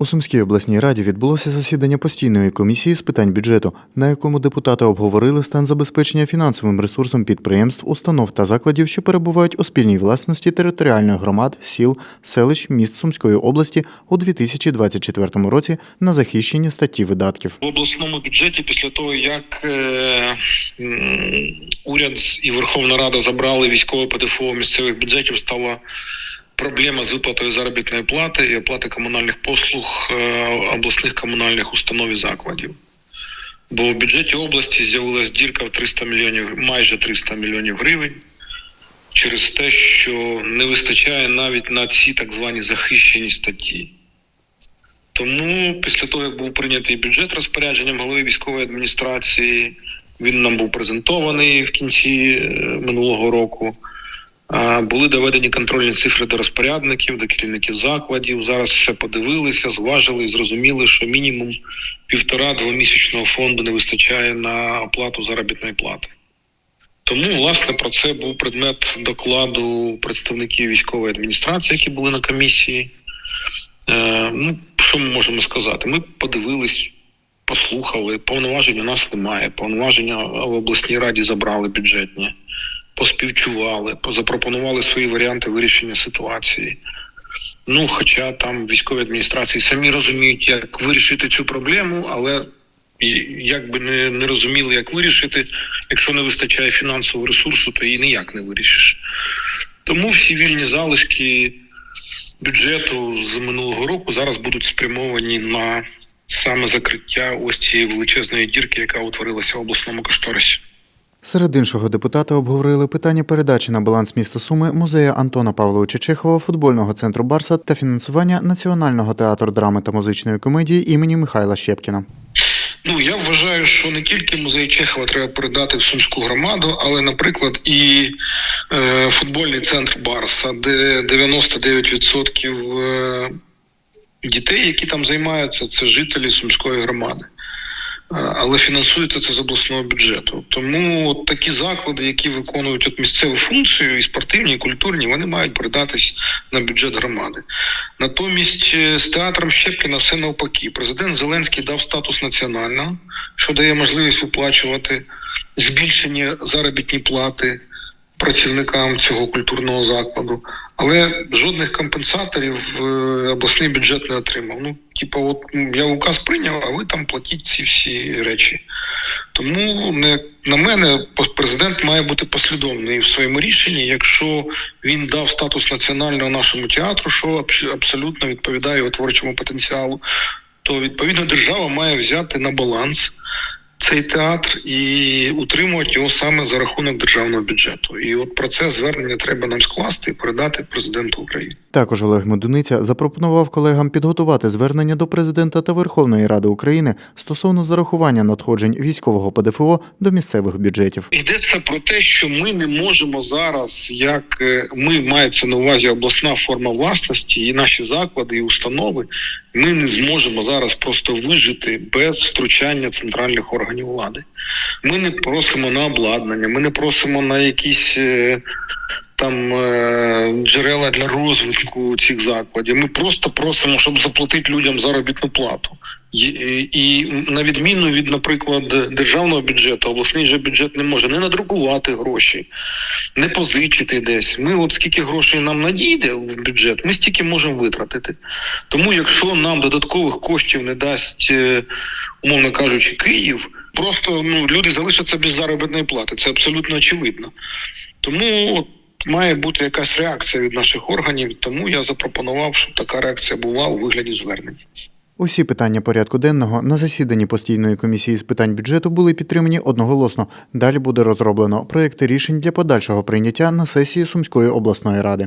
У Сумській обласній раді відбулося засідання постійної комісії з питань бюджету, на якому депутати обговорили стан забезпечення фінансовим ресурсом підприємств, установ та закладів, що перебувають у спільній власності територіальних громад, сіл, селищ, міст Сумської області у 2024 році на захищені статті видатків. в обласному бюджеті після того, як е, уряд і Верховна Рада забрали військове ПДФО місцевих бюджетів, стала проблема з виплатою заробітної плати і оплати комунальних послуг е, обласних комунальних установ і закладів. Бо в бюджеті області з'явилась дірка в 300 мільйонів, майже 300 мільйонів гривень через те, що не вистачає навіть на ці так звані захищені статті. Тому після того, як був прийнятий бюджет розпорядженням голови військової адміністрації, він нам був презентований в кінці е, минулого року. Були доведені контрольні цифри до розпорядників, до керівників закладів. Зараз все подивилися, зважили і зрозуміли, що мінімум півтора-двомісячного фонду не вистачає на оплату заробітної плати. Тому, власне, про це був предмет докладу представників військової адміністрації, які були на комісії. Е, ну, що ми можемо сказати? Ми подивились, послухали. Повноважень у нас немає. Повноваження в обласній раді забрали бюджетні, поспівчували, запропонували свої варіанти вирішення ситуації. Ну, хоча там військові адміністрації самі розуміють, як вирішити цю проблему, але як би не, не розуміли, як вирішити, якщо не вистачає фінансового ресурсу, то її ніяк не вирішиш. Тому всі вільні залишки бюджету з минулого року зараз будуть спрямовані на саме закриття ось цієї величезної дірки, яка утворилася в обласному кошторисі. Серед іншого депутати обговорили питання передачі на баланс міста Суми музея Антона Павловича Чехова, футбольного центру Барса та фінансування Національного театру драми та музичної комедії імені Михайла Щепкіна. Ну я вважаю, що не тільки музей Чехова треба передати в сумську громаду, але, наприклад, і е, футбольний центр Барса, де 99% е, дітей, які там займаються, це жителі сумської громади. Але фінансується це з обласного бюджету. Тому от такі заклади, які виконують от місцеву функцію, і спортивні, і культурні, вони мають передатись на бюджет громади. Натомість е, з театром Щепкіна все навпаки. Президент Зеленський дав статус національного, що дає можливість виплачувати збільшення заробітні плати працівникам цього культурного закладу. Але жодних компенсаторів е, обласний бюджет не отримав. Ну, типа, от я указ прийняв, а ви там платіть ці всі речі. Тому не на мене президент має бути послідовний в своєму рішенні, якщо він дав статус національного нашому театру, що абсолютно відповідає його творчому потенціалу, то відповідно держава має взяти на баланс цей театр і утримувати його саме за рахунок державного бюджету. І от про це звернення треба нам скласти і передати президенту України. Також Олег Медуниця запропонував колегам підготувати звернення до президента та Верховної Ради України стосовно зарахування надходжень військового ПДФО до місцевих бюджетів. Йдеться про те, що ми не можемо зараз, як е, ми мається на увазі обласна форма власності, і наші заклади і установи, ми не зможемо зараз просто вижити без втручання центральних органів влади. Ми не просимо на обладнання, ми не просимо на якісь. е, Там е, джерела для розвитку цих закладів. Ми просто просимо, щоб заплатити людям заробітну плату. І, і на відміну від, наприклад, державного бюджету, обласний же бюджет не може не надрукувати гроші, не позичити десь. Ми, от скільки грошей нам надійде в бюджет, ми стільки можемо витратити. Тому, якщо нам додаткових коштів не дасть, е, умовно кажучи, Київ, просто ну люди залишаться без заробітної плати. Це абсолютно очевидно. Тому от має бути якась реакція від наших органів. Тому я запропонував, щоб така реакція була у вигляді звернень. Усі питання порядку денного на засіданні постійної комісії з питань бюджету були підтримані одноголосно. Далі буде розроблено проекти рішень для подальшого прийняття на сесії Сумської обласної ради.